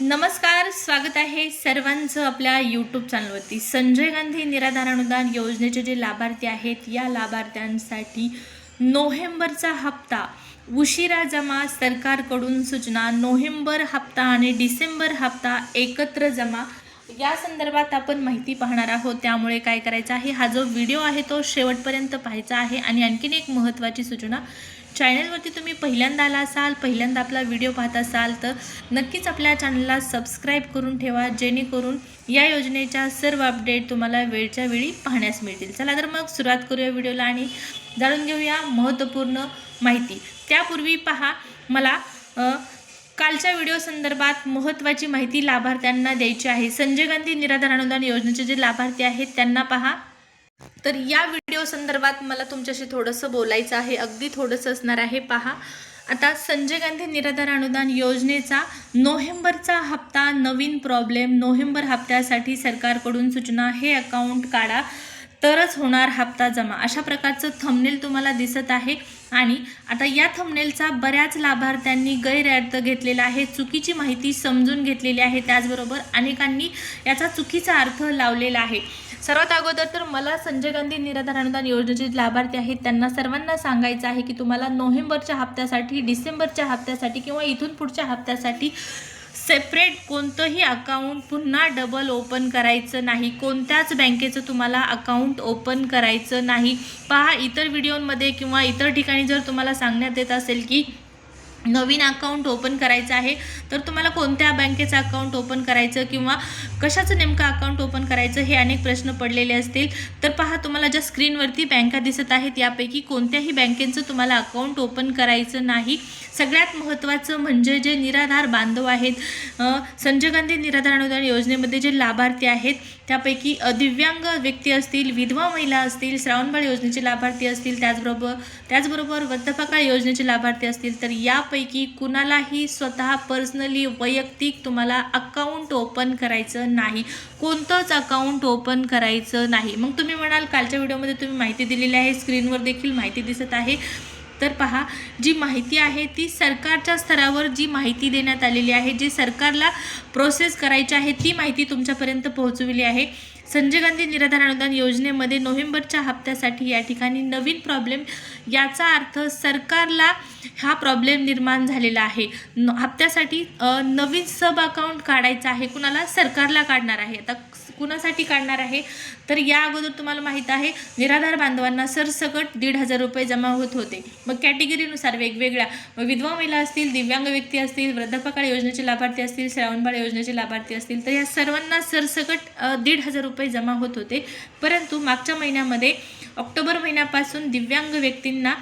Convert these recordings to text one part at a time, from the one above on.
नमस्कार स्वागत आहे सर्वांचं आपल्या यूट्यूब चॅनलवरती संजय गांधी निराधार अनुदान योजनेचे जे लाभार्थी आहेत या लाभार्थ्यांसाठी नोव्हेंबरचा हप्ता. उशिरा जमा सरकारकडून सूचना. नोव्हेंबर हप्ता आणि डिसेंबर हप्ता एकत्र जमा. या संदर्भात आपण माहिती पाहणार आहोत. त्यामुळे काय करायचं आहे हा जो व्हिडिओ आहे तो शेवटपर्यंत पाहायचा आहे आणि आणखीन एक महत्त्वाची सूचना. चॅनलवरती तुम्ही पहिल्यांदा आला असाल पहिल्यांदा आपला व्हिडिओ पाहत असाल तर नक्कीच आपल्या चॅनलला सबस्क्राईब करून ठेवा जेणेकरून या योजनेच्या सर्व अपडेट तुम्हाला वेळच्या वेळी पाहण्यास मिळतील. चला तर मग सुरुवात करूया व्हिडिओला आणि जाणून घेऊया महत्त्वपूर्ण माहिती. त्यापूर्वी पहा मला कालच्या व्हिडिओ संदर्भात महत्त्वाची माहिती लाभार्थ्यांना द्यायची आहे. संजय गांधी निराधार अनुदान योजनेचे जे लाभार्थी आहेत त्यांना पहा. तर या व्हिडिओ संदर्भात मला तुमच्याशी थोडंसं बोलायचं आहे. अगदी थोडंसं असणार आहे. पहा. आता संजय गांधी निराधार अनुदान योजनेचा नोव्हेंबरचा हप्ता नवीन प्रॉब्लेम नोव्हेंबर हप्त्यासाठी सरकारकडून सूचना हे अकाउंट काढा. तरच होणार हप्ता जमा. अशा प्रकारचं थंबनेल तुम्हाला दिसत आहे. आणि आता या थंबनेलचा बऱ्याच लाभार्थ्यांनी गैरअर्थ घेतलेला आहे. चुकीची माहिती समजून घेतलेली आहे. त्याचबरोबर अनेकांनी याचा चुकीचा अर्थ लावलेला आहे. सर्वात अगोदर तर मला संजय गांधी निराधार अनुदान योजनेचे जे लाभार्थी आहेत त्यांना सर्वांना सांगायचं आहे की तुम्हाला नोव्हेंबरच्या हप्त्यासाठी डिसेंबरच्या हप्त्यासाठी किंवा इथून पुढच्या हप्त्यासाठी सेपरेट कोणतंही अकाउंट पुन्हा डबल ओपन करायचं नाही. कोणत्याच बँकेचं तुम्हाला अकाउंट ओपन करायचं नाही. पहा इतर व्हिडिओमध्ये किंवा इतर ठिकाणी जर तुम्हाला सांगण्यात येत असेल की नवीन अकाउंट ओपन करायचं आहे तर तुम्हाला कोणत्या बँकेचं अकाउंट ओपन करायचं किंवा कशाचं नेमकं अकाउंट ओपन करायचं हे अनेक प्रश्न पडलेले असतील. तर पहा तुम्हाला ज्या स्क्रीनवरती बँका दिसत आहेत यापैकी कोणत्याही बँकेचं तुम्हाला अकाउंट ओपन करायचं नाही. सगळ्यात महत्त्वाचं म्हणजे जे निराधार बांधव आहेत संजय गांधी निराधार अनुदान योजनेमध्ये जे लाभार्थी आहेत त्यापैकी दिव्यांग व्यक्ती असतील विधवा महिला असतील श्रावणबाळ योजनेचे लाभार्थी असतील त्याचबरोबर त्याचबरोबर वृद्धपकाळ योजनेचे लाभार्थी असतील तर या यापैकी कुणालाही स्वतः पर्सनली वैयक्तिक तुम्हाला अकाउंट ओपन करायचं नाही. कोणतंच अकाउंट ओपन करायचं नाही. मग तुम्ही म्हणाल कालच्या व्हिडिओमध्ये तुम्ही माहिती दिलेली आहे स्क्रीनवर देखील माहिती दिसत आहे. तर पहा जी माहिती आहे ती सरकारच्या स्तरावर जी माहिती देण्यात आलेली आहे जी सरकारला प्रोसेस करायची आहे ती माहिती तुमच्यापर्यंत पोहोचविली आहे. संजय गांधी निराधार अनुदान योजनेमध्ये नोव्हेंबरच्या हप्त्यासाठी या ठिकाणी नवीन प्रॉब्लेम याचा अर्थ सरकारला हा प्रॉब्लेम निर्माण झालेला आहे. न हप्त्यासाठी नवीन सब अकाउंट काढायचं आहे. कुणाला? सरकारला काढणार आहे. आता कुणासाठी काढणार आहे? तर या अगोदर तुम्हाला माहीत आहे निराधार बांधवांना सरसकट दीड हजार रुपये जमा होत होते. मग कॅटेगरीनुसार वेगवेगळ्या. मग विधवा महिला असतील दिव्यांग व्यक्ती असतील वृद्धापकाळ योजनेचे लाभार्थी असतील श्रावणबाळ योजनेचे लाभार्थी असतील तर या सर्वांना सरसकट दीड हजार रुपये रुपये जमा होत होते. परंतु मागच्या महिन्यामध्ये ऑक्टोबर महिन्यापासून दिव्यांग व्यक्तींना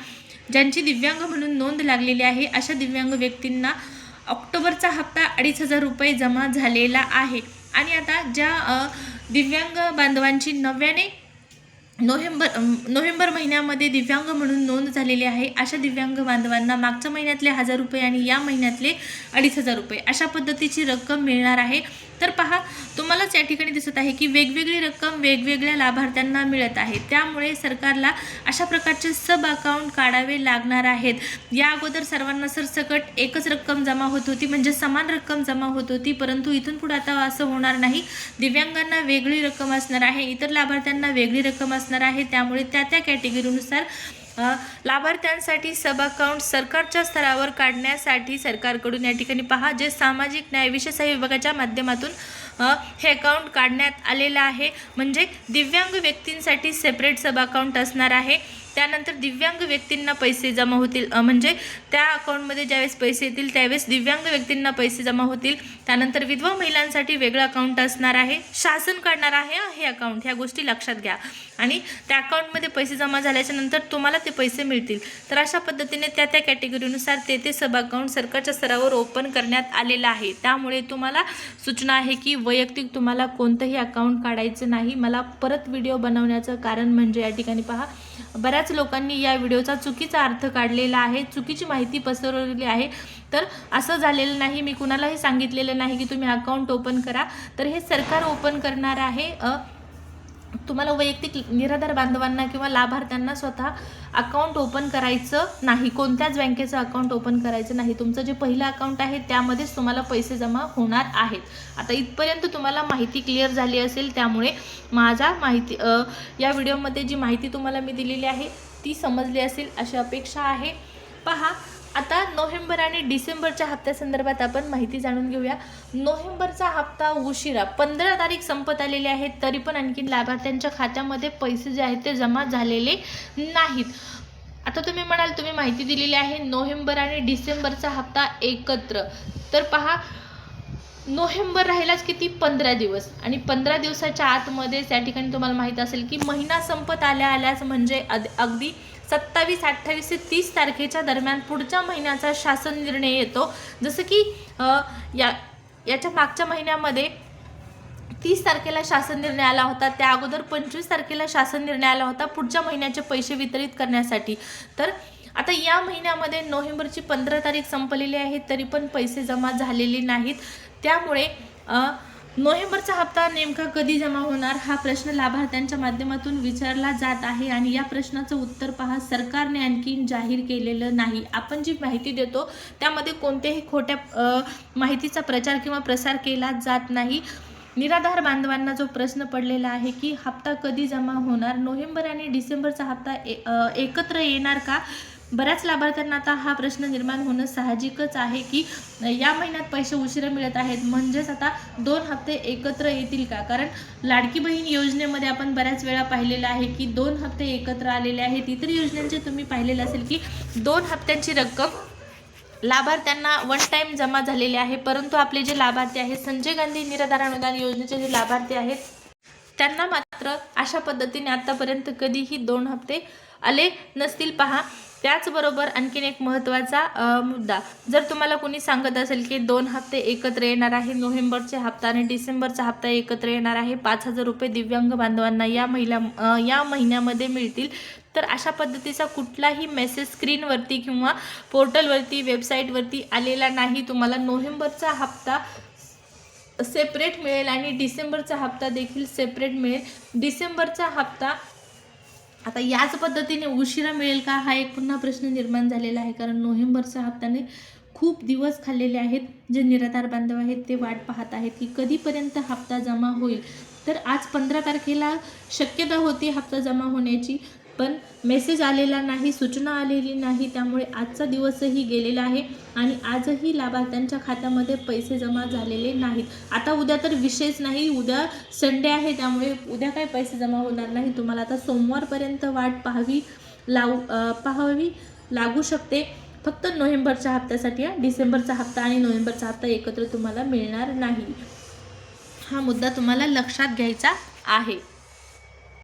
ज्यांची दिव्यांग म्हणून नोंद लागलेली आहे अशा दिव्यांग व्यक्तींना ऑक्टोबरचा हप्ता अडीच हजार रुपये जमा झालेला आहे. आणि आता ज्या दिव्यांग बांधवांची नव्याने नोव्हेंबर नोव्हेंबर महिन्यामध्ये दिव्यांग म्हणून नोंद झालेली आहे अशा दिव्यांग बांधवांना मागच्या महिन्यातले हजार रुपये आणि या महिन्यातले अडीच हजार रुपये अशा पद्धतीची रक्कम मिळणार आहे. तर पहा तुम्हाला ठिकाणी दिसत आहे की वेगवेगळी रक्कम वेगवेगळ्या लाभार्थ्यांना मिळत आहे. त्यामुळे सरकारला अशा प्रकारचे सब अकाउंट काढावे लागणार आहेत. या अगोदर सर्वांना सरसकट एकच रक्कम जमा होत होती म्हणजे समान रक्कम जमा होत होती परंतु इथून पुढे आता असं होणार नाही. दिव्यांगांना वेगळी रक्कम असणार आहे इतर लाभार्थ्यांना वेगळी रक्कम असणार आहे. त्यामुळे त्या त्या कॅटेगरीनुसार लाभार्थ्यांसाठी सब अकाउंट सरकारच्या स्तरावर काढण्यासाठी सरकारकडून या ठिकाणी पहा. जे सामाजिक न्याय विशेष विभागाच्या माध्यमातून हे अकाउंट काढण्यात आलेलं आहे. म्हणजे दिव्यांग व्यक्तींसाठी सेपरेट सब अकाउंट असणार आहे. त्यानंतर दिव्यांग व्यक्तींना पैसे जमा होतील. म्हणजे त्या अकाउंटमध्ये ज्यावेळेस पैसे येतील त्यावेळेस दिव्यांग व्यक्तींना पैसे जमा होतील. त्यानंतर विधवा महिलांसाठी वेगळं अकाउंट असणार आहे. शासन काढणार आहे हे अकाउंट ह्या गोष्टी लक्षात घ्या. आणि त्या अकाउंटमध्ये पैसे जमा झाल्याच्यानंतर तुम्हाला ते पैसे मिळतील. तर अशा पद्धतीने त्या त्या कॅटेगरीनुसार ते ते सब अकाउंट सरकारच्या स्तरावर ओपन करण्यात आलेलं आहे. त्यामुळे तुम्हाला सूचना आहे की वैयक्तिक तुम्हाला कोणतंही अकाउंट काढायचं नाही. मला परत व्हिडिओ बनवण्याचं कारण म्हणजे या ठिकाणी पहा. बऱ्याच लोकांनी या व्हिडिओचा चुकीचा अर्थ काढलेला आहे चुकीची माहिती पसरवलेली आहे. तर असं झालेलं नाही मी कुणालाही सांगितलेलं नाही की तुम्ही अकाउंट ओपन करा. तर हे सरकार ओपन करणार आहे तुम्हाला वैयक्तिक निराधार बांधवांना किंवा लाभार्थ्यांना स्वतः अकाउंट ओपन करायचं नाही कोणत्याच बँकेचं अकाउंट ओपन करायचं नाही. तुमचं जे पहिलं अकाउंट आहे त्यामध्येच तुम्हाला पैसे जमा होणार आहेत. आता इथपर्यंत तुम्हाला माहिती क्लिअर झाली असेल त्यामुळे माझा माहिती या व्हिडिओमध्ये जी माहिती तुम्हाला मी दिलेली आहे ती समजली असेल अशी अपेक्षा आहे. पहा आता नोव्हेंबर आणि डिसेंबरच्या हप्त्यासंदर्भात आपण माहिती जाणून घेऊया. नोव्हेंबरचा हप्ता उशिरा पंधरा तारीख संपत आलेली आहे तरी पण आणखी लाभार्थ्यांच्या खात्यामध्ये पैसे जे आहेत ते जमा झालेले नाहीत. आता तुम्ही म्हणाल तुम्ही माहिती दिलेली आहे नोव्हेंबर आणि डिसेंबरचा हप्ता एकत्र. तर पहा नोव्हेंबर राहिलाच किती पंधरा दिवस. आणि पंधरा दिवसाच्या आतमध्येच या ठिकाणी तुम्हाला माहीत असेल की महिना संपत आल्या आल्याच म्हणजे अद अगदी सत्तावीस अठ्ठावीस ते तीस तारखेच्या दरम्यान पुढच्या महिन्याचा शासन निर्णय येतो. जसं की या याच्या मागच्या महिन्यामध्ये तीस तारखेला शासन निर्णय आला होता. त्या अगोदर पंचवीस तारखेला शासन निर्णय आला होता पुढच्या महिन्याचे पैसे वितरित करण्यासाठी. तर आता या महिन्यामध्ये नोव्हेंबरची पंधरा तारीख संपलेली आहे तरी पण पैसे जमा झालेले नाहीत. त्यामुळे नोव्हेंबरचा हप्ता नेमका कधी जमा होणार हा प्रश्न लाभार्थ्यांच्या माध्यमातून विचारला जात आहे आणि या प्रश्नाचं उत्तर पहा. सरकारने आणखीन जाहीर केलेलं नाही. आपण जी माहिती देतो त्यामध्ये कोणत्याही खोट्या माहितीचा प्रचार किंवा प्रसार केला जात नाही. निराधार बांधवांना जो प्रश्न पडलेला आहे की हप्ता कधी जमा होणार नोव्हेंबर आणि डिसेंबरचा हप्ता ए एकत्र येणार का? बऱ्याच लाभार्थ्यांना आता हा प्रश्न निर्माण होणं साहजिकच आहे की या महिन्यात पैसे उशिरा मिळत आहेत. म्हणजेच आता दोन हप्ते एकत्र येतील का? कारण लाडकी बहीण योजनेमध्ये आपण बऱ्याच वेळा पाहिलेलं आहे की दोन हप्ते एकत्र आलेले आहेत. इतर योजनांचे तुम्ही पाहिलेलं असेल की दोन हप्त्यांची रक्कम लाभार्थ्यांना वन टाईम जमा झालेले आहे. परंतु आपले जे लाभार्थी आहेत संजय गांधी निराधार अनुदान योजनेचे जे लाभार्थी आहेत त्यांना मात्र अशा पद्धतीने आतापर्यंत कधीही दोन हप्ते आले नसतील. पहा त्याचबरोबर आणखीन एक महत्त्वाचा मुद्दा. जर तुम्हाला कोणी सांगत असेल की दोन हप्ते एकत्र येणार आहे नोव्हेंबरचे हप्ता आणि डिसेंबरचा हप्ता एकत्र येणार आहे पाच हजार रुपये दिव्यांग बांधवांना या महिला या महिन्यामध्ये मिळतील तर अशा पद्धतीचा कुठलाही मेसेज स्क्रीनवरती किंवा पोर्टलवरती वेबसाईटवरती आलेला नाही. तुम्हाला नोव्हेंबरचा हप्ता सेपरेट मिळेल आणि डिसेंबरचा हप्ता देखील सेपरेट मिळेल. डिसेंबरचा हप्ता आता याच पद्धतीने उशिरा मिळेल का? हा एक पुन्हा प्रश्न निर्माण झालेला आहे कारण नोव्हेंबरच्या हप्त्याने खूप दिवस खाल्लेले आहेत जे निराधार बांधव आहेत ते वाट पाहत आहेत की कधीपर्यंत हप्ता जमा होईल. तर आज पंधरा तारखेला शक्यता होती हप्ता जमा होण्याची. पण मेसेज आलेला नाही सूचना आलेली नाही त्यामुळे आजचा दिवसही गेलेला आहे आणि आजही लाभार्थ्यांच्या खात्यामध्ये पैसे जमा झालेले नाहीत. आता उद्या तर विषयच नाही उद्या संडे आहे त्यामुळे उद्या काही पैसे जमा होणार नाही तुम्हाला आता सोमवारपर्यंत वाट पाहावी लावू पाहावी लागू शकते. फक्त नोव्हेंबरच्या हप्त्यासाठी डिसेंबरचा हप्ता आणि नोव्हेंबरचा हप्ता एकत्र तुम्हाला मिळणार नाही. हा मुद्दा तुम्हाला लक्षात घ्यायचा आहे.